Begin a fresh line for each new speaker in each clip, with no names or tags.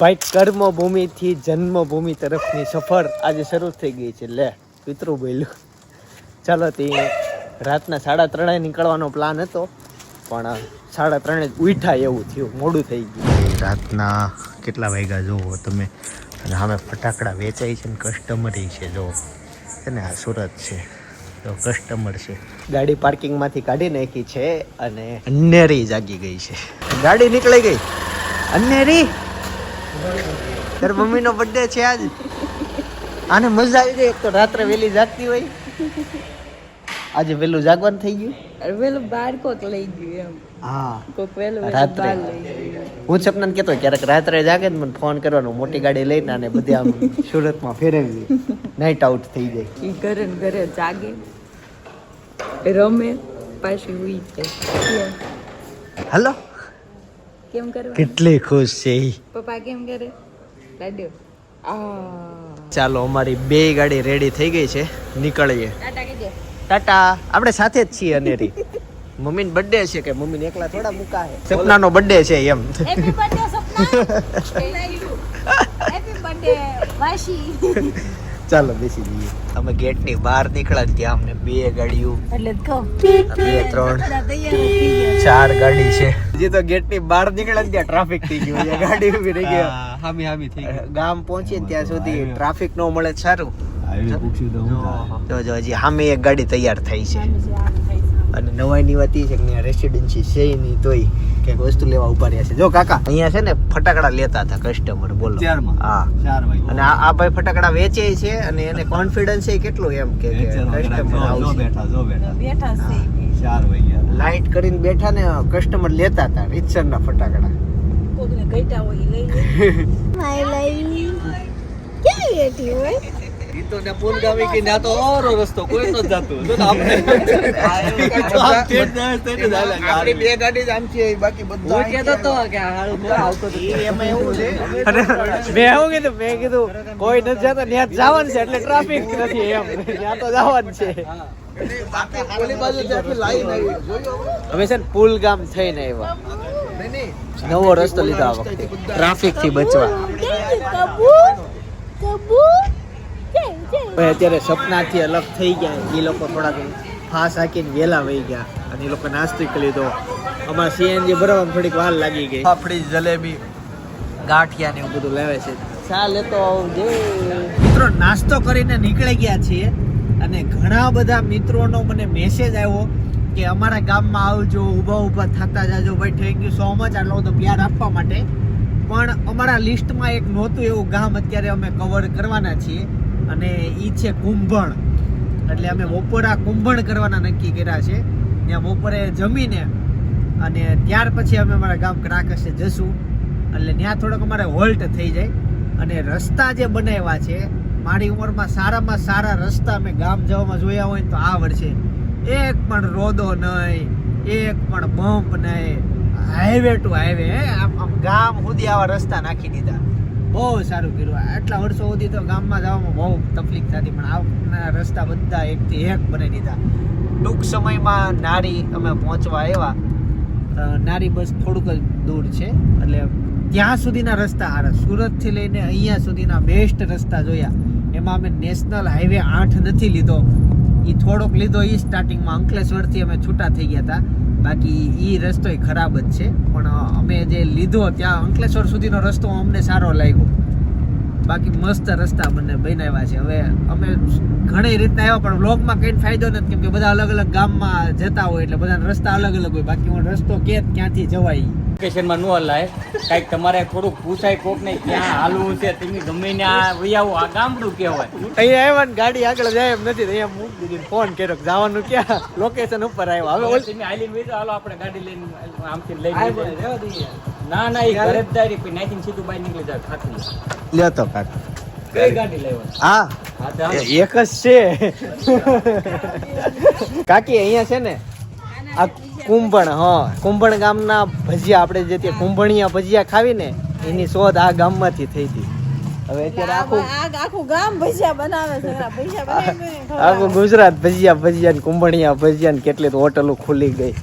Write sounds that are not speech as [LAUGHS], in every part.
ભાઈ કર્મભૂમિથી જન્મભૂમિ તરફની સફર આજે શરૂ થઈ ગઈ છે. લે પિતૃ બોલ્યું. ચાલો તે રાતના સાડા ત્રણે નીકળવાનો પ્લાન હતો પણ સાડા ત્રણે જ ઉઠા એવું થયું મોડું થઈ ગયું. રાતના કેટલા વાગ્યા જુઓ તમે? અને સામે ફટાકડા વેચાય છે ને કસ્ટમર છે જો અને આ સુરત છે તો કસ્ટમર છે. ગાડી પાર્કિંગમાંથી કાઢી નાખી છે અને અનેરી જાગી ગઈ છે. ગાડી નીકળી ગઈ. અન્નેરી તાર મમ્મીનો બર્થડે છે આજ. આને મજા આવી જાય એક તો રાત્રે વહેલી જાગતી હોય. આજે વહેલું જાગવાનું થઈ ગયું.
અરે પેલું બાર કોક લઈ ગયું એમ.
હા.
કોક
રાત્રે. હું સપનાને કહેતો ક્યારેક રાત્રે જાગે ને મને ફોન કરવાનો મોટી ગાડી લઈને અને બધા આમ સુરતમાં ફેરવવી નાઇટ આઉટ થઈ જાય.
એ ઘરે ને ઘરે જાગે. રમે પાછી જાય.
હલો
કેમ કરવા?
કેટલી ખુશ છે
પપ્પા કેમ કરે? લાડ્યો. આ.
ચાલો અમારી બે ગાડી રેડી થઈ ગઈ છે. નીકળીએ.
ટાટા
ટાટા. આપણે સાથે જ છીએ અનેરી. મમ્મીનો બર્થડે છે કે મમ્મીને એકલા થોડા મૂકા છે? સપનાનો બર્થડે છે એમ.
Happy birthday Sapna. Happy birthday Vashi
ચાલો બેસી જઈએ. અમે ગેટની બહાર નીકળ્યા ત્યાં અમને બે ગાડીઓ.
એટલે
બે ત્રણ
ગયા
ચાર ગાડી છે. હજી તો ગેટની બહાર નીકળ્યા ને ત્યાં ટ્રાફિક થઈ ગયું. છે ગાડી ઊભી રહી ગઈ.
હામી હામી થઈ ગઈ.
ગામ પહોંચીએ ત્યાં સુધી ટ્રાફિક નો મળે સારું.
તો
જો જો હજી સામે એક ગાડી તૈયાર થઈ છે. અને નવાઈની વાત એ છે કે ત્યાં રેસિડેન્સી છે નહીં તોય. કંઈક વસ્તુ લેવા ઊભા રહ્યા છે. જો કાકા અહીંયા છે ને ફટાકડા લેતા હતા કસ્ટમર બોલો.
ચારમાં.
હા.
ચાર વાગે
અને આ આ ભાઈ ફટાકડા વેચે છે અને એને કોન્ફિડન્સ છે કેટલું એમ કે કસ્ટમર આવશે.
બેઠા જો બેઠા.
બેઠા છે.
ચાર વાગ્યા
લાઈટ કરીને બેઠા ને કસ્ટમર લેતા હતા રીતસરના ફટાકડા.
કોઈને ગઈટા હોય લઈ લે. [LAUGHS] માય લઈ ક્યાં એટી હોય
તો ને પુલ ગાવી કે ના તો ઓરો રસ્તો કોઈ તો જાતું. તો આપણે
આપણી બે ગાડી જ આમ છે બાકી બધું
હું કહેતો તો કે હાલ તો આવતો તો
એમાં એવું છે. અને મેં એવું કીધું મેં કીધું કોઈ નથી જતા ત્યાં જવાનું છે એટલે ટ્રાફિક નથી એમ. ત્યાં તો જવાનું છે.
ઓલી બાજુ ત્યાંથી લાઈન આવી
અમે છે ને પુલ ગામ થઈને આવ્યા. નવો રસ્તો લીધો આ વખતે. ટ્રાફિકથી બચવા. ભાઈ અત્યારે સપનાથી અલગ થઈ ગયા. એ લોકો થોડાક ફાસ હાકીને વેલા વહી ગયા અને એ લોકો નાસ્તો કરી લીધો. અમારા સીએનજી ભરવામાં થોડીક વાર લાગી ગઈ. ફાફડી જલેબી ગાંઠિયા ને એવું બધું લાવે છે. ચાલે તો આવજે મિત્રો નાસ્તો કરીને નીકળી ગયા છીએ અને ઘણા બધા મિત્રોનો મને મેસેજ આવ્યો કે અમારા ગામમાં આવજો ઊભા ઊભા થતા જાજો. ભાઈ થેન્ક યુ સો મચ આટલો બધો પ્યાર આપવા માટે. પણ અમારા લિસ્ટમાં એક નહોતું એવું ગામ અત્યારે અમે કવર કરવાના છીએ. અને ઈ છે કુંભણ. એટલે અમે બપોરા કુંભણ કરવાના નક્કી કર્યા છે. ત્યાં બપોરે જમીને અને ત્યાર પછી અમે અમારા ગામ ક્રાકસે જશું. એટલે ત્યાં થોડોક અમારે હોલ્ટ થઈ જાય. અને રસ્તા જે બનાવ્યા છે, મારી ઉંમરમાં સારામાં સારા રસ્તા અમે ગામ જવામાં જોયા હોય તો આ વર્ષે એક પણ રોદો નહીં, એક પણ બમ્પ નહીં. હાઈવે ટુ હાઈવે આમ ગામ સુધી આવા રસ્તા નાખી દીધા. બહુ સારું કર્યું. આટલા વર્ષો સુધી તો ગામમાં જવામાં બહુ તકલીફ થતી, પણ આ રસ્તા બધા એકથી એક બનાવી દીધા. ટૂંક સમયમાં નારી અમે પહોંચવા આવ્યા. નારી બસ થોડુંક જ દૂર છે, એટલે ત્યાં સુધીના રસ્તા સારા. સુરતથી લઈને અહીંયા સુધીના બેસ્ટ રસ્તા જોયા. એમાં અમે નેશનલ હાઈવે આઠ નથી લીધો. એ થોડોક લીધો એ સ્ટાર્ટિંગમાં અંકલેશ્વરથી અમે છૂટા થઈ ગયા હતા. બાકી એ રસ્તો ખરાબ જ છે. પણ અમે જે લીધો ત્યાં અંકલેશ્વર સુધીનો રસ્તો અમને સારો લાગ્યો. બાકી મસ્ત રસ્તા બંને બનાવ્યા છે. હવે અમે ઘણી રીતના આવ્યા પણ બ્લોગમાં કંઈ ફાયદો નથી કેમ કે બધા અલગ અલગ ગામમાં જતા હોય એટલે બધાના રસ્તા અલગ અલગ હોય. બાકી હું રસ્તો કે ક્યાંથી જવાય
લોકેશનમાં ન હલાય. કાંઈક તમારે થોડુંક પૂછાય કોક ને ક્યાં હાલવું છે તમે ગમે ને આ વૈયાવું. આ ગામડું કહેવાય.
અહીંયા આવ્યા ને ગાડી આગળ જાય એમ નથી. અહીંયા ફોન કર્યો કે જવાનું ક્યાં? લોકેશન ઉપર આવ્યો. હવે ઓલ-
આઈલીન વેચો હાલો આપણે ગાડી લઈને આમથી લઈ ના ના એ ઘરે જ દારી પછી નાખીને સીધું બહાર નીકળી જાય ખાખરી
લ્યો તો કાકા.
કઈ ગાડી લેવા?
હા. એક જ છે. કાકી અહીંયા છે ને? આ કુંભણ હા. કુંભણ ગામના ભજીયા આપણે જે તે કુંભણિયા ભજીયા ખાવી ને એની શોધ આ ગામમાંથી થઈ હતી. હવે અત્યારે આખું
આખું ગામ ભજીયા બનાવે છે ભજીયા
આખું ગુજરાત ભજીયા ભજીયા ને કુંભણિયા ભજીયા ને કેટલી તો હોટલો ખુલી ગઈ.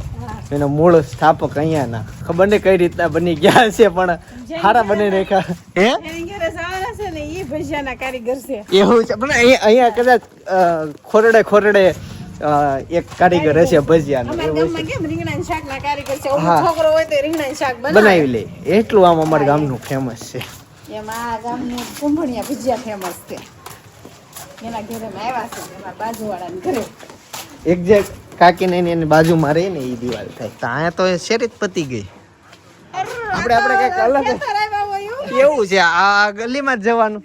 એનો મૂળ સ્થાપક અહીંયાના ખબર ને કઈ રીતના બની ગયા છે પણ સારા બની રેખા હે?
ને
એવું છે પણ અહીંયા અહીંયા કદાચ ખોરડે ખોરડે એક કારીગર હશે
શાક
બનાવી. લે. એટલું આમ અમારા ગામનું ફેમસ છે.
એમાં આ ગામનું કુંભણિયા ભજીયા ફેમસ છે. એના ઘરે આવ્યા છે એમાં બાજુવાળાને ઘરે.
એક્ઝેક્ટ કાકીને એની એની બાજુમાં રહે ને એ દિવાલ થાય. તો અહીંયા તો શેરી જ પતી ગઈ. આપણે આપણે કંઈક અલગ
એવું.
કેવું છે આ ગલીમાં જ જવાનું.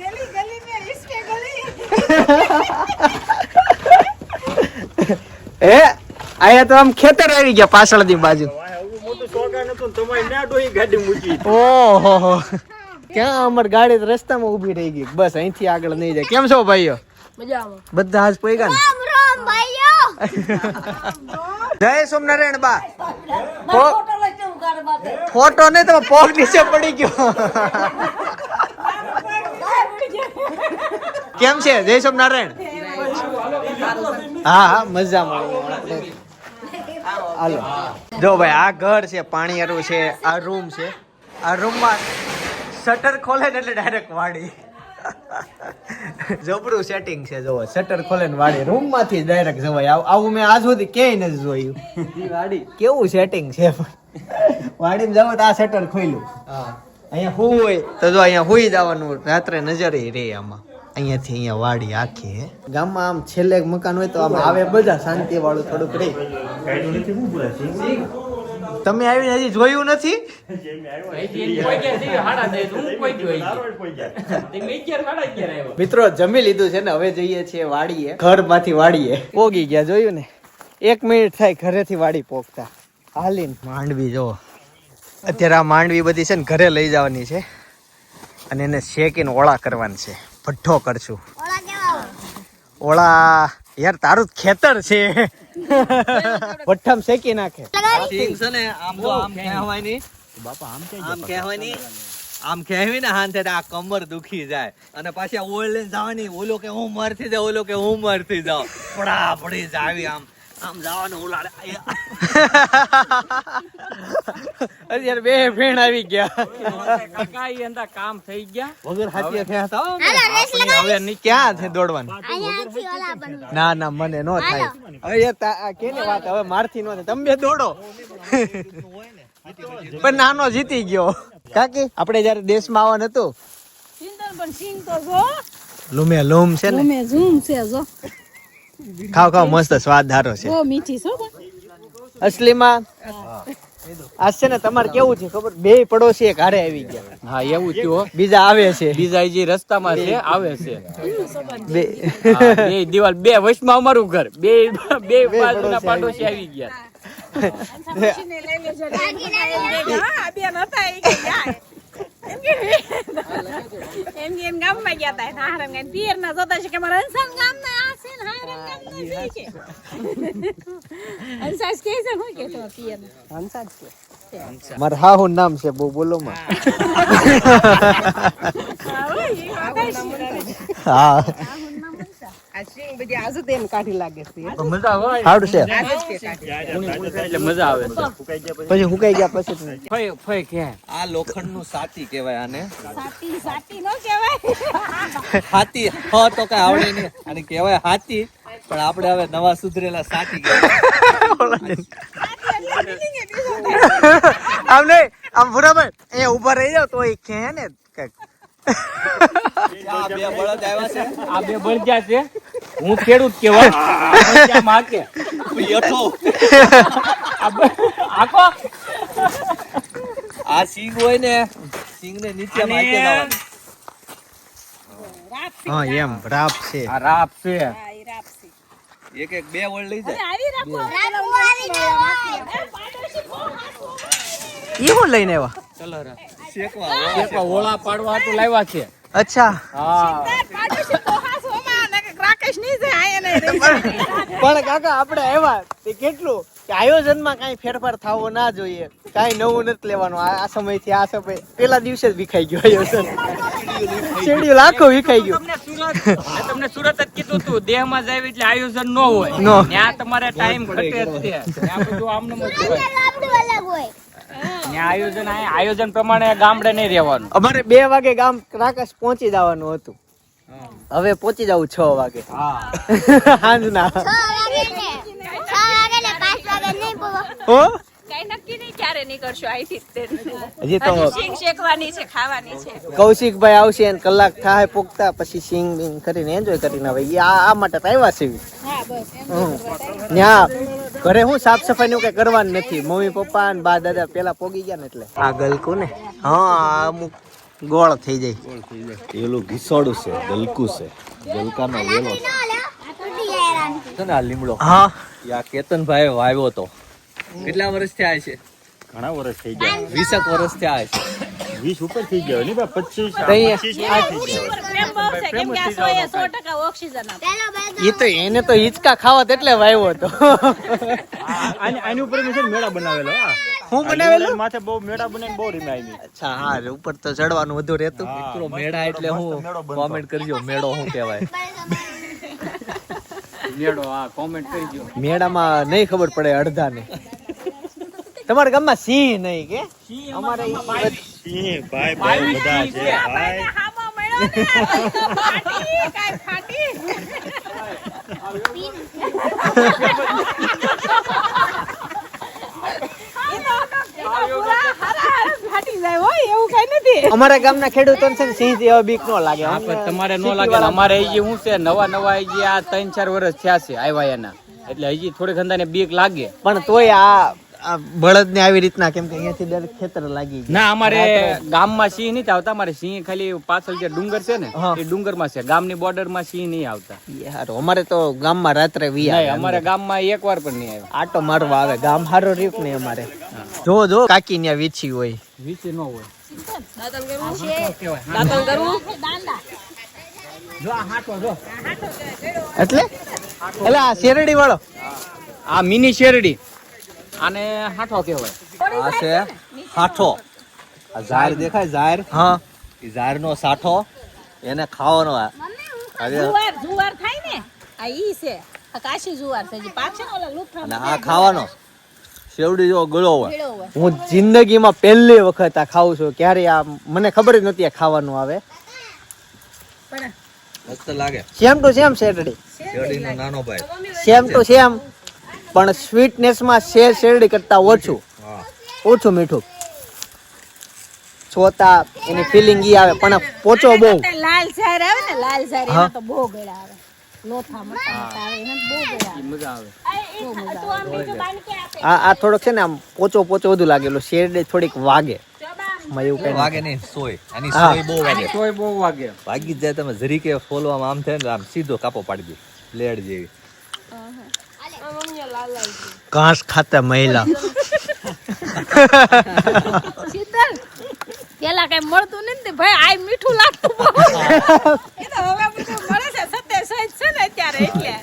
હે [LAUGHS] અહીંયા તો આમ ખેતર આવી ગયા પાછળની બાજુ.
મોટું સોગા નતું તમારી ના ડોહી ગાડી મૂકી.
ઓહો. ક્યાં અમાર ગાડી તો રસ્તામાં ઊભી રહી ગઈ. બસ અહીંથી આગળ નહીં જાય. કેમ છો ભાઈઓ?
મજામાં.
બધા આજ પૈગા ને? જય સોમનારાયણ બા. ફોટો નહીં તમે પોગ નીચે પડી ગયો. કેમ છે? જય સોમનારાયણ. હા હા મજામાં. હાલો. જો ભાઈ આ ઘર છે પાણી વાળું છે આ રૂમ છે. આ રૂમમાં શટર ખોલે ને એટલે ડાયરેક્ટ વાડી. જબરું સેટિંગ છે જોવો શટર ખોલે ને વાડી. રૂમમાંથી ડાયરેક્ટ જવાય. આવ- આવું મેં આજ સુધી ક્યાંય નથી જોયું. વાડી. કેવું સેટિંગ છે વાડીમાં જાવ તો આ શટર ખોલ્યું. અહીંયા હું હોય તો જો અહીંયા હોઈ જવાનું રાત્રે નજરે રે આમાં. અહીંયાથી અહીંયા વાડી આખી હે. ગામમાં આમ છેલ્લે એક મકાન હોય તો આમ આવે બધા શાંતિ વાળું થોડુંક રહે તમે આવીને હજી જોયું નથી? મિત્રો જમી લીધું છે ને હવે જઈએ છીએ વાડીએ ઘરમાંથી વાડીએ. પોગી ગયા જોયું ને? એક મિનિટ થાય ઘરેથી વાડી પોગતા. હાલીન. માંડવી જો. અત્યારે આ માંડવી બધી છે ને ઘરે લઈ જવાની છે. અને એને શેકીને ઓળા કરવાની છે. ભઠ્ઠો કરશું. ઓળા યાર તારું જ ખેતર છે. [LAUGHS] ભઠ્ઠામાં શેકી નાખે.
સિંગ છે ને આમ તો આમ કહેવાય નહીં બાપા આમ આમ કહેવાય નહીં આમ કહેવી ને હાન આ કમર દુખી જાય. અને પાછી ઓળ લઈને જવાની ઓલો કે હું મરથી જાઉં ઓલો કે હું મરથી જાઉં. પડા પડી જાવી આમ. આમ જવાનું ઉલાડે
અત્યારે બે ફેણ આવી ગયા.
કાકા ઈ અંદા કામ થઈ ગયા.
વગર હાથીએ ફેંતા હો.
હવે નહીં
ક્યાં છે દોડવાનું? ના ના મને નો થાય. હવે કેની વાત? હવે મારથી નો થાય. તમે બે દોડો. પણ નાનો જીતી ગયો. કાકી આપણે જયારે દેશમાં આવવાનું હતું.
લુમે પણ સિંગ તો જો.
લૂમે લૂમ છે ને?
તમે ઝૂમ છે જો.
ખાવ ખાવ મસ્ત સ્વાદ ધારો છે.
બહુ મીઠી છો પણ
અસલીમાં? આ છે ને તમારે કેવું છે ખબર? બે પડોશી એક હારે આવી ગયા.
હા એવું થયું
બીજા આવે છે.
બીજા જે રસ્તામાં છે આવે છે.
બે.
બે દિવાલ બે વચમાં અમારું ઘર. બે બે બાજુના પાડોશી આવી ગયા.
એમ એમ ગામમાં ગયા હતા હારણ ગામ પિયર ના જોતા છે કે મારા ગામ ના આ છે ને હારણ ગામ ના છે કે છે હું કે તો પિયર અંસાસ કે
મારા હાહુ નામ છે બહુ બોલો માં હા
આ સિંગ બધી આજુ તેમ કાઢી લાગે છે
મજા આવે
સારું છે
એટલે મજા આવે
પછી હુકાઈ ગયા પછી
ફય ફય કે
આ લોખંડનું સાતી કેવાય આને હાથી હ તો કઈ આવડે નહીં અને કેવાય હાથી પણ આપણે હવે નવા સુધરેલા સાતી ગયા.
આમ નહીં આમ બરાબર અહીંયા ઊભા રહી જાવ તો એ કે ને કંઈક.
આ બે બળદ આવ્યા છે.
આ બે બળજા છે? હું ખેડૂત કેવાય માકે આ બ- આખો?
આ સિંગ હોય ને સિંગ ને નીચે માકે
હા એમ રાપ છે.
આ રાપ છે.
એક એક બે વળ લઈ જાય.
આવી
હું લઈને આવ્યા?
ચલો
શેકવા
ઓળા પાડવા તો લાવ્યા છે.
અચ્છા.
હા.
પણ કાકા આપણે આવ્યા તે કેટલું? કે આયોજનમાં કાંઈ ફેરફાર થવો ના જોઈએ. કાંઈ નવું નથી લેવાનું. આ સમય સમયથી આ સમય પેલા દિવસે જ વિખાઈ ગયું આયોજન. શેડ્યુલ આખું વિખાઈ ગયો.
તમને સુરત તમને સુરત જ કીધું તું દેહમાં જાય એટલે આયોજન ન હોય. ત્યાં તમારે ટાઈમ ઘટે જ છે. ત્યાં બધું આમને હોય. આયોજન આયોજન પ્રમાણે ગામડે નહીં રહેવાનું.
અમારે બે વાગે ગામ રાકેશ પહોંચી જવાનું હતું. હવે પહોંચી જવું છ વાગે. સાંજના [LAUGHS]
છ વાગે ને છ વાગે ને પાંચ વાગે નહીં બોલો
હો?
કઈ નક્કી નહીં ક્યારે નીકળશો અહીંથી જ તે.
હજી તો કૌશિકભાઈ આવશે અને કલાક થાય પોગતા પછી સિંગ બિંગ કરીને એન્જોય કરીને આવે આ આ માટે આવ્યા છે. ન્યા ઘરે હું સાફ સફાઈ નું કઈ કરવાનું નથી. મમ્મી પપ્પા ને બા દાદા પેલા પોગી ગયા ને એટલે. આ ગલકુ ને? હા અમુક ગોળ થઈ જાય.
પેલું ઘીસોડું છે ગલકુ છે. ગલકાનો વેલો છે. આ લીમડો?
હા.
યા કેતનભાઈ વાવ્યો તો. કેટલા વર્ષ થયા છે?
ઘણા વર્ષ થઈ ગયા.
વીસક વર્ષ થયા છે.
વીસ ઉપર થઈ ગયો નહીં ભાઈ? પચીસ
એ
બે
તો એને તો હિચકા ખાવા એટલે વાવ્યો હતો.
આની આની ઉપર મેં મેળા બનાવેલો હા.
હું બનાવેલું?
માથે બહુ મેળા બનાવીને બહુ રીમાય
અચ્છા હા ઉપર તો ચડવાનું વધુ રહેતું.
મિત્રો મેળા એટલે હું. કોમેન્ટ કરજો મેળો શું કહેવાય.
મેળો હા કોમેન્ટ કરજો.
મેળામાં નહીં ખબર પડે અડધા ને તમારા ગામમાં સિંહ નહીં કે? અમારે
સિંહ ભાઈ ભાઈ બધા છે ભાઈ.
ને એ એ
અમારા ગામના ખેડૂતોને છે સિંહ જેવા બીક નો લાગે.
પણ તમારે નો લાગે અમારે હજી શું છે? નવા નવા હજી આ ત્રણ ચાર વર્ષ થયા છે આવ્યા એના. એટલે હજી થોડી થોડીક અંદાને બીક લાગે.
પણ તોય આ બળદ ને આવી રીતના કેમ કે અહીંયાથી દર ખેતર લાગી
ના અમારે ગામમાં સિંહ નહીં આવતા અમારે સિંહ ખાલી પાછળ જે ડુંગર છે ને એ ડુંગરમાં છે. ગામની બોર્ડરમાં સિંહ નહીં આવતા.
યાર અમારે તો ગામમાં રાત્રે વી આવે
અમારે ગામમાં એક વાર પણ નહીં આવ્યા.
આટો મારવા આવે ગામ હારો રીપ ને અમારે? જો જો કાકી ત્યાં વીછી હોય.
વીછી ન હોય.
દાતણ કરવું
જો આ હાટો જો.
એટલે? એટલે આ શેરડી વાળો
આ મિની શેરડી. આને હાઠો કહેવાય.
આ છે સાઠો આ ઝાર દેખાય ઝાર
હા.
ઈ ઝારનો સાઠો. એને ખાવાનો આ.
જુવાર જુવાર થાય ને આ ઈ છે. આ કાશી જુવાર છે જે પાક છે ને ઓલા
અને આ ખાવાનો. શેવડી જો ગળો હોય.
હોય.
હું જિંદગીમાં પહેલી વખત આ ખાઉં છું. ક્યારે આ મને ખબર જ નથી આ ખાવાનું આવે.
મસ્ત લાગે.
સેમ ટુ સેમ શેરડી.
શેરડીનો નાનો ભાઈ.
Same to same. પણ સ્વીટનેસમાં શેર શેરડી કરતા ઓછું. ઓછું મીઠું. છોતા એની ફિલિંગ ઈ આવે પણ પોચો બહુ.
લાલ ઝાર આવે ને લાલ ઝાર
હા.
તો બહુ ગળા આવે. લોથા મોટા મોટા આવે એને બહુ ગળા
મજા
આવે.
આ આ થોડોક છે ને આમ પોચો પોચો વધુ લાગેલો શેરડી થોડીક વાગે. માં એવું કઈ
વાગે નહીં સોય. આની સોય બહુ વાગે.
સોય બહુ વાગે.
વાગી જાય તમે જરીકે ફોલવામાં આમ થાય ને આમ સીધો કાપો પાડી દે બ્લેડ જેવી.
ઘાસ ખાતા મહિલા.
શીતલ પેલા કઈ મળતું નહીં ને ભાઈ આ મીઠું લાગતું બહુ. એ તો હવે બધું મળે છે સત્ય સહિત છે ને અત્યારે એટલે.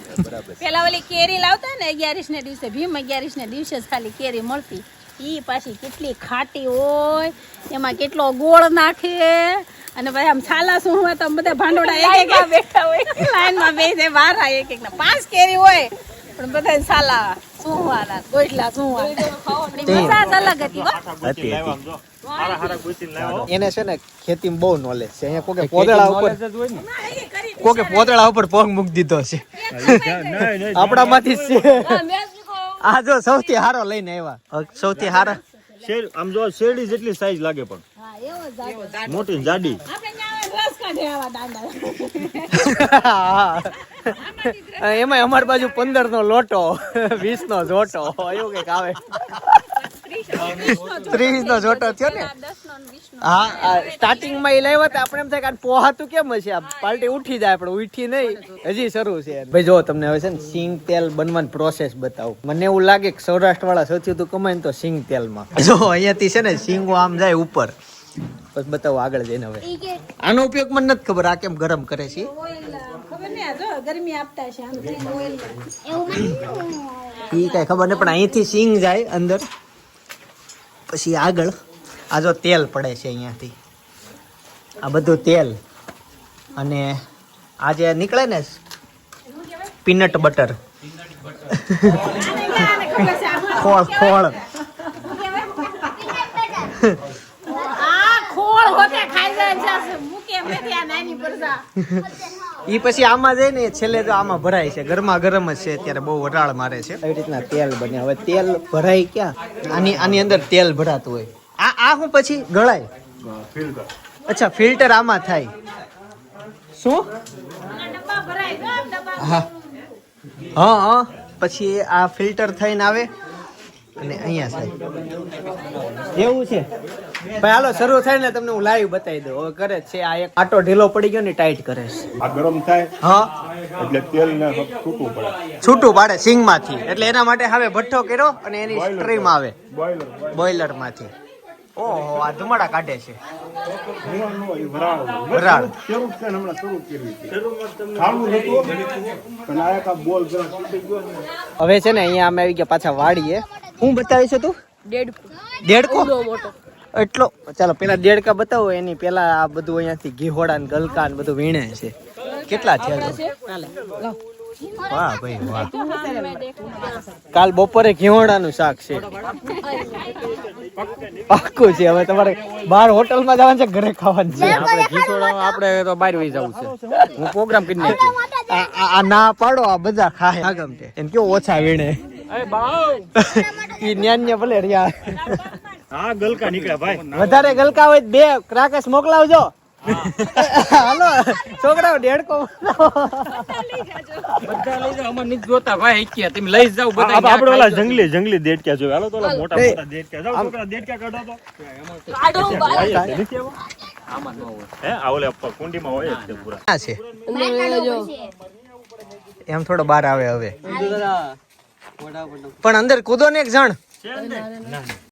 પેલા ઓલી કેરી લાવતા ને અગિયારીસ ને દિવસે ભીમ અગિયારીસ ને દિવસે ખાલી કેરી મળતી. ઈ પાછી કેટલી ખાટી હોય એમાં કેટલો ગોળ નાખે અને પછી આમ છાલા શું હોય તો બધા ભાંડોડા એક એક બેઠા હોય. લાઈનમાં બે વારા એક એક ના પાંચ કેરી હોય. પણ બધા છાલા સુવાના ગોટલા સુવાના. અલગ હતી
એને છે ને ખેતીમાં બહુ નોલેજ છે. અહીંયા કોકે પોદળા ઉપર કોકે પોદળા ઉપર પગ મૂકી દીધો છે. આપણામાંથી જ છે. આ જો સૌથી હારો લઈને આવ્યા. સૌથી હારા.
શેર આમ જો શેરડી જેટલી સાઈઝ લાગે પણ. મોટી જાડી.
કાઢે
એમાં અમારી બાજુ પંદર નો લોટો વીસ નો જોટો એવું કંઈક આવે. ત્રીસ નો જોટો થયો ને? હા સ્ટાર્ટિંગમાં એ લાવ્યા હતા. આપણે એમ થાય કે આ પોહાતું કેમ હશે? આ પાર્ટી ઉઠી જાય, પણ ઉઠી નહીં. હજી શરૂ છે ભાઈ, જો તમને હવે છે ને સિંગ તેલ બનવાની પ્રોસેસ બતાવું. મને એવું લાગે કે સૌરાષ્ટ્ર વાળા સૌથી વધુ કમાય તો સિંગ તેલમાં. જો અહીંયાથી છે ને સિંગો આમ જાય ઉપર. બસ બતાવો આગળ જઈને હવે. આનો ઉપયોગ મને નથી ખબર આ કેમ ગરમ કરે છે.
ખબર ને આ જો ગરમી આપતા છે આમ કરીને ઓઇલ
એવું મને
એ કઈ ખબર નહીં પણ અહીંથી સિંગ જાય અંદર. પછી આગળ આ જો તેલ પડે છે અહીંયાથી. આ બધું તેલ. અને આ જે નીકળે ને પીનટ બટર ખોળ ખોળ
આ ખોળ હોતે ખાઈ જાય છે મૂકે એમ નથી આ નાની પરસા
ઈ પછી આમાં જાય ને છેલ્લે તો આમાં ભરાય છે. ગરમા ગરમ જ છે અત્યારે બહુ વરાળ મારે છે. આવી રીતના તેલ બને. હવે તેલ ભરાય ક્યાં? આની આની અંદર તેલ ભરાતું હોય. આ આ હું પછી ગળાય? અચ્છા ફિલ્ટર આમાં થાય. શું? હા હા હા. પછી આ ફિલ્ટર થઈને આવે. અને અહીંયા સાહેબ. એવું છે? ભાઈ હાલો શરૂ થાય ને તમને હું લાઈવ બતાવી દઉં. હવે કરે છે આ એક આટો ઢીલો પડી ગયો ને ટાઈટ કરે છે.
આ ગરમ થાય
હા.
એટલે તેલ ને છૂટું પડે.
છૂટું પાડે સિંગમાંથી. એટલે એના માટે હવે ભઠ્ઠો કર્યો અને એની સ્ટ્રીમ આવે. બોઈલરમાંથી ઓહો આ ધુમાડા કાઢે છે.
વરાળ
હવે છે ને અહીંયા અમે આવી ગયા પાછા વાડીએ. હું બતાવી છે તું દેડકો? એટલો? ચાલો પેલા દેડકા બતાવો એની પેલા આ બધું અહીંયાથી ઘીહોડા ને ગલકા ને બધું વીણે છે. કેટલા છે? વાહ ભાઈ વાહ. કાલ બપોરે ઘીહોડાનું શાક છે. પાક્કું છે હવે તમારે બહાર હોટલમાં જવાનું છે ઘરે ખાવાનું છે?
આપણે ખીચોડા આપણે તો બહાર વહી જવું છે. હું પ્રોગ્રામ કરી નાખ્યો
આ ના પાડો આ બધા ખાય. આગમ છે એમ કેવો ઓછા વીણે.
અરે બાવ
ઈ ભલે રહ્યા
હા ગલકા નીકળ્યા ભાઈ
વધારે ગલકા હોય બે ક્રાકસ મોકલાવજો હાલો છોકરાઓ દેડકો
બધા લઈ જાવ અમાર નથી જોતા ભાઈ એક્યા તમે લઈ જાવ બધા
આપણે ઓલા જંગલી જંગલી દેડક્યા જોયા હાલો તો ઓલા મોટા મોટા દેડક્યા જાવ છોકરા દેડક્યા કાઢો તો કાઢો ભાઈ
આમાં નો હોય
હે આ ઓલે કુંડીમાં હોય જ પૂરા
છે એમ થોડો બહાર આવે હવે પણ અંદર કૂદો ને એક જણ.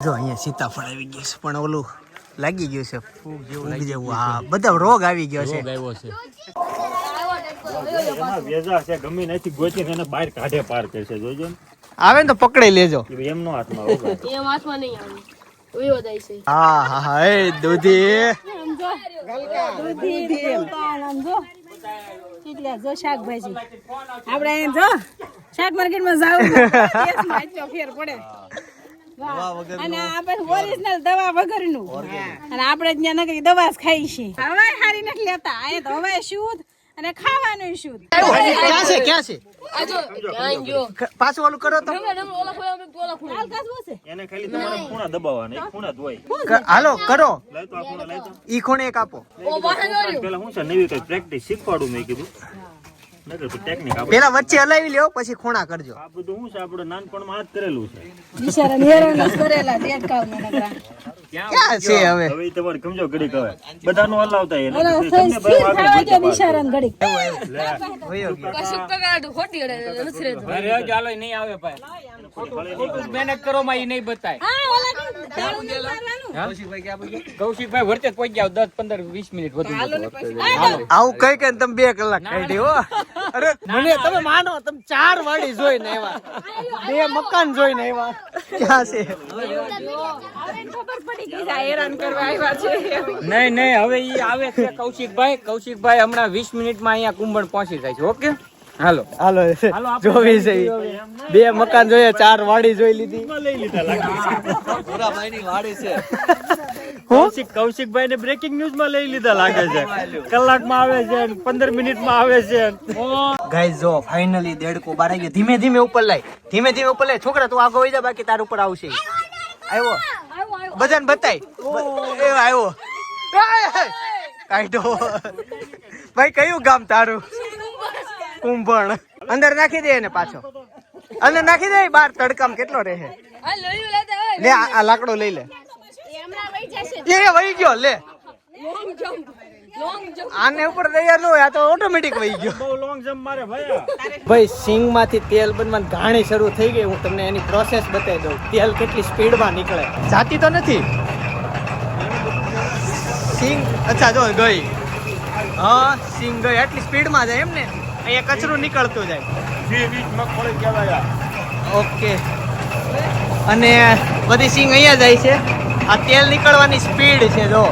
જો અહીંયા સીતાફળ આવી ગયું છે પણ ઓલું લાગી ગયું છે. ફૂગ જેવું લાગી જેવું હા બધા રોગ આવી ગયો છે.
આવ્યો છે.
વેજા છે ગમે નથી એને બહાર કાઢે પાર કરશે. જોજો
આવે ને તો પકડી લેજો.
એમનો હાથમાં
એમ હાથમાં નહીં આવે. ઉયો જાય છે.
હા હા એ દૂધી.
કેટલા જો શાકભાજી. આપણે જો. શાક માર્કેટમાં જાવું [LAUGHS] ફેર પડે. અને આપણે ઓરિજિનલ દવા વગરનું. અને આપણે ત્યાં નકરી દવા જ ખાઈ છે હવાય હારી નથી લેતા. અહીંયા તો હવાય શુદ્ધ અને ખાવાનું શુદ્ધ.
ક્યાં છે ક્યાં છે?
આજો ક્યાં ગયો
ખ- પાછું ઓલું કરો તો.
રમવા રમવા ઓલા ખોયા અમે ઓલા ખોયા
લાલ કાચબો છે?
એને ખાલી તમારે ખૂણા દબાવવાના એક ખૂણા જ હોય.
ક- હાલો કરો.
લઈ તો આ ખૂણા લઈ તો.
ઈ ખૂણે એક આપો
પેલા હું છે નવી કઈ પ્રેક્ટિસ શીખવાડું મેં કીધું.
પેલા વચ્ચે હલાવી લ્યો પછી ખૂણા કરજો.
આ બધું શું છે? આપણે નાનપણમાં આ કરેલું છે.
બિચારા હેરાન કરેલા દેડકાવ નકરા.
ક્યાં છે હવે?
હવે તમારે સમજો ઘડીક હવે. બધાનું હલાવતા તમને ભાઈ.
બિચારાને ઘડીક.
ખોટી
નહીં આવે ભાઈ. ખોટું મહેનત કરો માં ઈ નહીં બતાય.
હા ઓલા કેમ દારૂ મારવાનું
કૌશિકભાઈ વરતે પહોંચી જાવ દસ પંદર વીસ મિનિટ વધુ વધુ.
આવું કઈ કઈ તમે બે કલાક કાઢી હો. અરે મને તમે માનો તમે ચાર વાડી જોઈને આવ્યા. બે મકાન જોઈને આવ્યા. ક્યાં છે?
ખબર પડી ગઈ છે હેરાન કરવા આવ્યા છે.
નહીં નહીં હવે ઈ આવે છે કૌશિકભાઈ. કૌશિકભાઈ હમણાં વીસ મિનિટમાં અહીંયા કુંભણ પહોંચી જાય છે ઓકે? હાલો.
હાલો જોવી છે બે મકાન જોઈએ ચાર વાડી જોઈ લીધી.
લઈ લીધા લાગે
વાડી છે.
કૌશિક કૌશિકભાઈ ને બ્રેકિંગ ન્યૂઝમાં લઈ લીધા લાગે છે. કલાકમાં આવે છે પંદર મિનિટમાં આવે છે
ગાઈઝ જો ફાઇનલી દેડકો બાર આવી ગયો. ધીમે ધીમે ઉપર લાય. ધીમે ધીમે ઉપર લાય. છોકરા તું આગળ વહી જા બાકી તાર ઉપર આવશે. આવ્યો? બધાને બતાય. એ આવ્યો. કાઢો. ભાઈ કયું ગામ તારું? કુંભણ. અંદર નાખી દે એને પાછો. અંદર નાખી દે બાર તડકામ કેટલો રહે? લે આ લાકડો લઈ લે. એ વહી ગયો લે.
લોંગ જમ્પ લોંગ જમ્પ
આને ઉપર તૈયાર ન હોય આ તો ઓટોમેટિક વહી ગયો.
બહુ લોંગ જમ્પ મારે ભાઈ
ભાઈ સિંગમાંથી તેલ બનવાની ઘાણી શરૂ થઈ ગઈ. હું તમને એની પ્રોસેસ બતાવી દઉં. તેલ કેટલી સ્પીડમાં નીકળે. જાતી તો નથી. સિંગ અચ્છા જો ગઈ. હા સિંગ ગઈ. આટલી સ્પીડમાં જાય એમ ને? અહીંયા કચરું નીકળતું જાય.
વી વીજ મગફળી કહેવાય
ઓકે. અને બધી સિંગ અહીંયા જાય છે. આ તેલ નીકળવાની સ્પીડ છે, જો.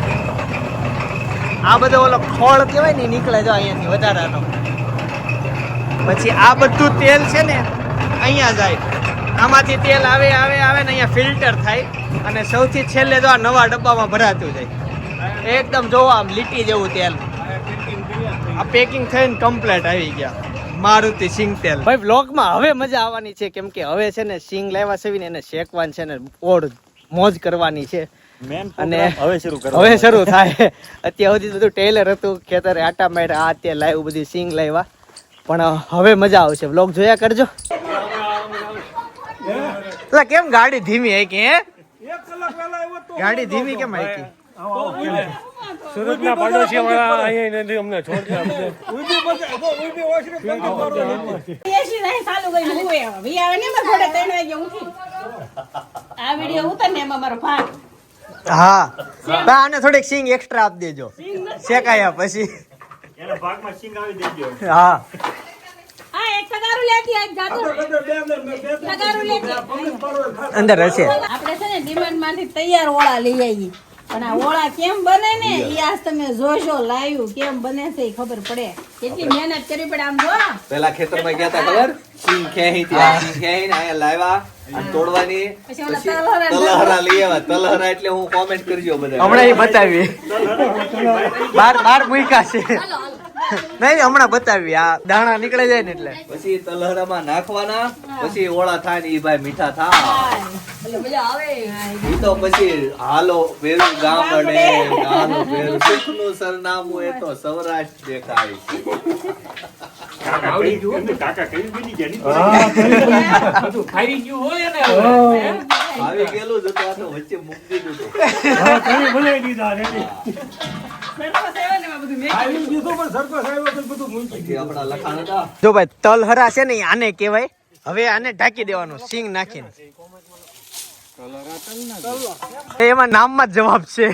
આ બધો ઓલો ખોળ કહેવાય ને નીકળે જો અહીંયાથી વધારાનો. પછી આ બધું તેલ છે ને, અહીંયા જાય. આમાંથી તેલ આવે આવે આવે ને અહીંયા ફિલ્ટર થાય. અને સૌથી છેલ્લે જો આ નવા ડબ્બામાં ભરાતું જાય. એકદમ જોવો આમ લીટી જેવું તેલ. આ પેકિંગ થઈને કમ્પ્લેટ આવી ગયા. મારુતિ સિંગ તેલ. ભાઈ બ્લોગમાં હવે મજા આવવાની છે, કેમ કે હવે છે ને સિંગ લાવ્યા છે ને, એને શેકવાની છે ને ઓર મોજ કરવાની છે. અને
હવે શરૂ કરો
હવે શરૂ થાય. અત્યાર સુધી બધું ટેલર હતું ખેતરે આટા માર્યા આ તે લાવ્યું બધી સિંગ લાવ્યા પણ હવે મજા આવશે. બ્લોગ જોયા કરજો. એટલે કેમ ગાડી ધીમી આવી હે? ગાડી ધીમી કેમ આવી
સુરતના પાડોશી વાળા અહીંયા નથી અમને છોડતા
આ વિડિયો ઉતર ને એમાં મારો ભાગ.
હા. બા આને થોડીક સિંગ એક્સ્ટ્રા આપી દેજો. શેકાયા પછી.
એના ભાગમાં સિંગ આવી દેજો.
હા. અંદર હશે.
આપણે છે ને ડિમાન્ડમાંથી તૈયાર ઓળા લઈ આવીએ. પણ આ ઓળા કેમ બને ને? એ આજ તમે જોશો લાવ્યું કેમ બને છે એ ખબર પડે. કેટલી મહેનત કરવી પડે આમ જો.
પેલા ખેતરમાં ગયા ખબર? સિંગ ખેહી ત્યાં સિંગ ખેહી ને અહીંયા લાવ્યા. તોડવાની
પછી તલહરા
લઈ આવ્યા તલહરા એટલે હું કોમેન્ટ કરજો બધા
હમણાં એ બતાવી બાર બાર મૂકા છે. નહીં હમણાં બતાવી આ દાણા નીકળે જાય ને એટલે.
પછી તલહરામાં નાખવાના પછી ઓળા થાય ને ઈ ભાઈ મીઠા થાય.
એટલે મજા આવે
ઈ તો પછી હાલો વેરું ગામડે હાલો વેરું સુખનું સરનામું એ તો સૌરાષ્ટ્ર દેખાય
કાકા કઈ બની ગયા નહીં.
ખાઈ ગયું હોય ને
આવી ગયેલું જ હતું વચ્ચે મૂકી દીધું.
જો ભાઈ તલ હરા છે ને આને કહેવાય. હવે આને ઢાંકી દેવાનું સિંગ નાખીને. એમાં નામમાં જ જવાબ છે.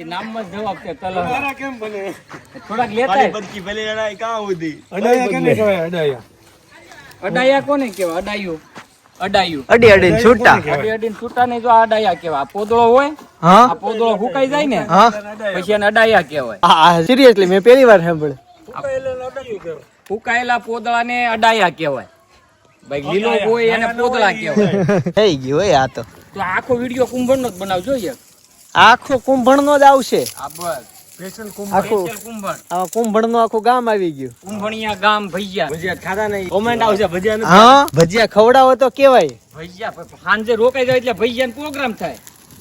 એ નામમાં જવાબ છે તલહરા થોડાક લેતા
અડાયા કેને કહેવાય? અડાયા.
અડાયા કોને કેવાય અડાયું. અડાયું.
અડી અડીને છૂટા.
અડી અડીને છૂટા ને જો અડાયા કેવાય પોદળો હોય
હા.
પોદળો હુકાઈ જાય ને
હા.
પછી એને અડાયા કહેવાય.
હા સિરિયસલી મેં પહેલી વાર સાંભળ્યું.
હુકાયેલા પોદળાને અડાયા કહેવાય. ભાઈ લીલો હોય એને પોદળા કહેવાય.
થઈ ગયું હોય આ તો.
તો આખો વીડિયો કુંભણનો જ બનાવજો યાર
આખો કુંભણ નો જ આવશે.
આ બસ.
આખું
સ્પેશિયલ
આમાં કુંભણ. નું આખું ગામ આવી ગયું.
કુંભણિયા ગામ ભૈયા.
ભજીયા ખાધા નહીં. કોમેન્ટ આવશે ભજીયા
હા? ભજીયા ખવડાવો તો કેવાય
ભૈયા સાંજે રોકાઈ જાય એટલે ભૈયા પ્રોગ્રામ થાય.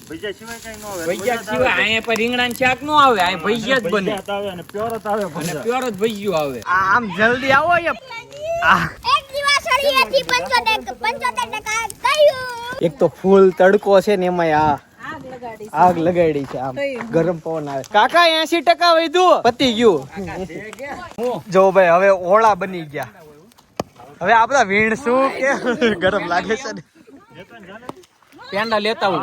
ભજીયા સિવાય કઈ ન આવે.
ભૈયા સિવાય અહીંયા પર રીંગણા શાક નો આવે અહીંયા ભૈયા જ બને.
આવે અને પ્યોર જ આવે
અને પ્યોર જ ભૈયું આવે.
આમ જલ્દી આવો અહીંયા. આ
એક દિવાસળીએથી 75 75 ટકા કહ્યું
એક તો ફૂલ તડકો છે ને એમાં આ.
આગ લગાડી
છે આમ. ગરમ પવન આવે. કાકા એસી ટકા વધ્યું. પતી ગયું. જો ભાઈ હવે ઓળા બની ગયા. હવે આપડા વીણ વીણશું કે? ગરમ લાગે છે ને.
પેંડા લેતા હું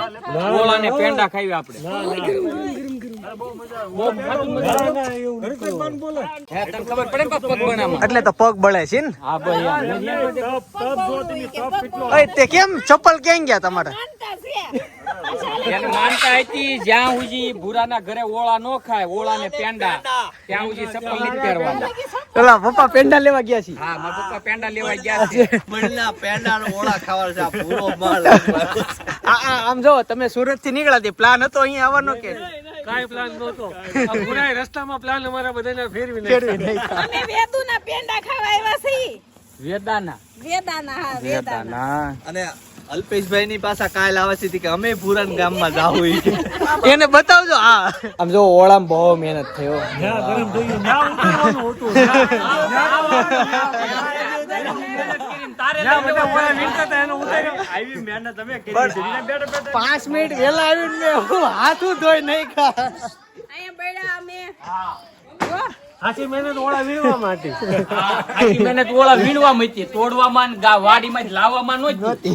ઓળા ને પેંડા ખાવી આપણે?
એટલે તો પગ બળે છે ને. તે કેમ? ચપ્પલ ક્યાં ગયા તમારા?
એને માનતા હતી જ્યાં સુધી ભૂરાના ઘરે ઓળા નો ખાય ઓળા ને પેંડા. ત્યાં સુધી ચપ્પલ નથી પહેરવાના.
પેલા પપ્પા પેંડા લેવા ગયા છે.
હા મારા પપ્પા પેંડા લેવા ગયા છે.
પેંડા પેંડાનો ઓળા ખાવા છે આ પૂરો માલ.
આ આ આમ જો તમે સુરતથી નીકળ્યા તે પ્લાન હતો અહીંયા આવવાનો કે?
કાઈ પ્લાન નહોતો. આ રસ્તામાં પ્લાન અમારા બધાને ફેરવી
નાખ્યો. નાખ્યા.
અમે વેદુના પેંડા ખાવા આવ્યા છીએ.
વેદાના.
વેદાના હા વેદાના.
વેદાના.
અને અલ્પેશભાઈ ની પાસે કાલ આવે છે કે અમે પુરાન ગામમાં જાવું ઈ [LAUGHS]
એને બતાવજો હા. આમ જો ઓળામાં બહુ મહેનત થયો. [LAUGHS] પાંચ મિનિટ વેલા આવીને હાથું ધોઈ નહીં ખા
અહીંયા બેડા અમે. જો
સાચી મહેનત ઓળા વીણવા માટે.
આખી મહેનત ઓળા વીણવા મતી તોડવામાં ને ગા- વાડીમાં જ લાવવામાં નહોતી.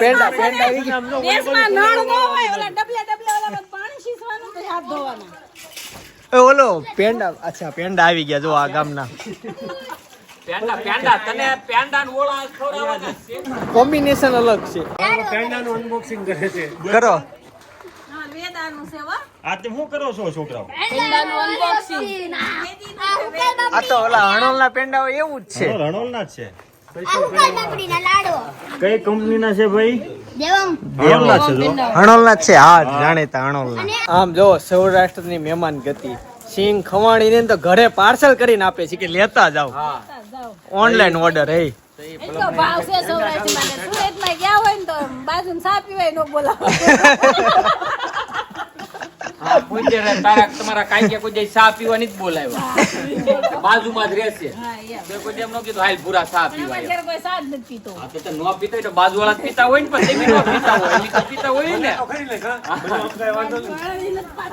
પેંડા પેંડા આવી ગયા.
દેશમાં નળ ન હોય ઓલા ડબલે ડબલે ઓલા પાણી શીસવાનું તો હાથ ધોવાના?
એ ઓલો પેંડા અચ્છા પેંડા આવી ગયા જો આ ગામના.
પેંડા પેંડા તને પેંડા ઓળા ખવડાવવાના
કોમ્બિનેશન અલગ છે.
પેંડાનું અનબોક્સિંગ કરે છે.
કરો.
વેદાનું છે હો.
આ તમે શું કરો છો છોકરાઓ?
પેંડાનું unboxing.
આ તો ઓલા હણોલના પેંડાઓ એવું જ છે.
રણોલના જ છે. કઈ કંપનીના છે ભાઈ?
હણોલના છે હા જાણીતા હણોલના. આમ જો સૌરાષ્ટ્રની મહેમાન ગતિ. સિંગ ખવાણી ને તો ઘરે પાર્સલ કરીને આપે છે કે લેતા જાવ ઓનલાઈન ઓર્ડર હે.
એટલો ભાવ છે સૌરાષ્ટ્રમાં સુરતમાં ગયા હોય ને તો બાજુ સાપી હોય નો બોલાવો. [LAUGHS]
તારા તમારા કાંઈ કે કોઈ ચા પીવાની જ બોલાવ્યા. બાજુમાં જ રહેશે. કોઈ એમ ન કીધું હાલ પૂરા ચા પીવા એમ.
ઘેર કોઈ સા જ નથી પીતો.
તો તો ન પીતા હોય તો બાજુવાળા જ પીતા હોય ને પણ ન પીતા હોય. પીતા હોય ને.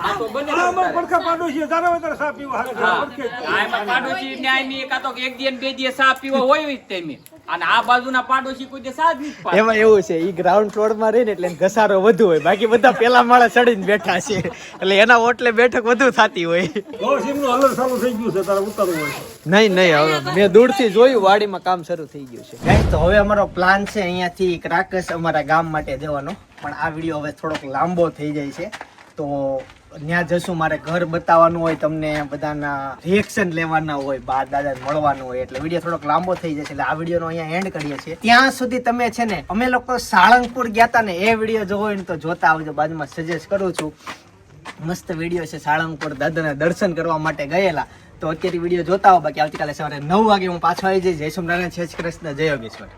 હા, તો બને
પડખા પાડોશી તારા હોય તારા સાપ પીવા હારે
હા.
પડખે જ.
આ એમાં પાડોશી ન્યાયની એકાતો કે એક દિવસ બે દિવસ ચા પીવા હોય જ તેમી. અને આ બાજુના પાડોશી કોઈ દે ચા નહીં
એમાં એવું છે ઈ ગ્રાઉન્ડ ફ્લોરમાં રહે ને એટલે ઘસારો વધુ હોય. બાકી બધા પેલા માળા ચડીને બેઠા છે. એટલે એના ઓટલે બેઠક વધુ થતી હોય.
બહુ સિંગનું હલન ચાલુ થઈ ગયું છે તારે ઉતારવું હોય.
નહીં નહીં હવે મેં દૂરથી જોયું વાડીમાં કામ શરૂ થઈ ગયું છે. ગાઈસ તો હવે અમારો પ્લાન છે અહીંયાથી ક્રાકસ અમારા ગામ માટે જવાનો. પણ આ વીડિયો હવે થોડોક લાંબો થઈ જાય છે. તો ત્યાં જશું મારે ઘર બતાવવાનું હોય તમને બધાના રિએક્શન લેવાના હોય બા દાદા મળવાનું હોય. એટલે વીડિયો થોડોક લાંબો થઈ જશે એટલે આ વિડીયોનો અહીંયા એન્ડ કરીએ છીએ. ત્યાં સુધી તમે છે ને અમે લોકો સાળંગપુર ગયા હતા ને એ વીડિયો જોવો હોય ને તો જોતા આવજો. બાજુમાં સજેસ્ટ કરું છું. મસ્ત વીડિયો છે સાળંગપુર દાદાના દર્શન કરવા માટે ગયેલા. તો અત્યારે વીડિયો જોતા હો બાકી આવતીકાલે સવારે નવ વાગે હું પાછો આવી જઈશ. જય સોમનારાયણ, જય શ્રી કૃષ્ણ, જય યોગેશ્વર.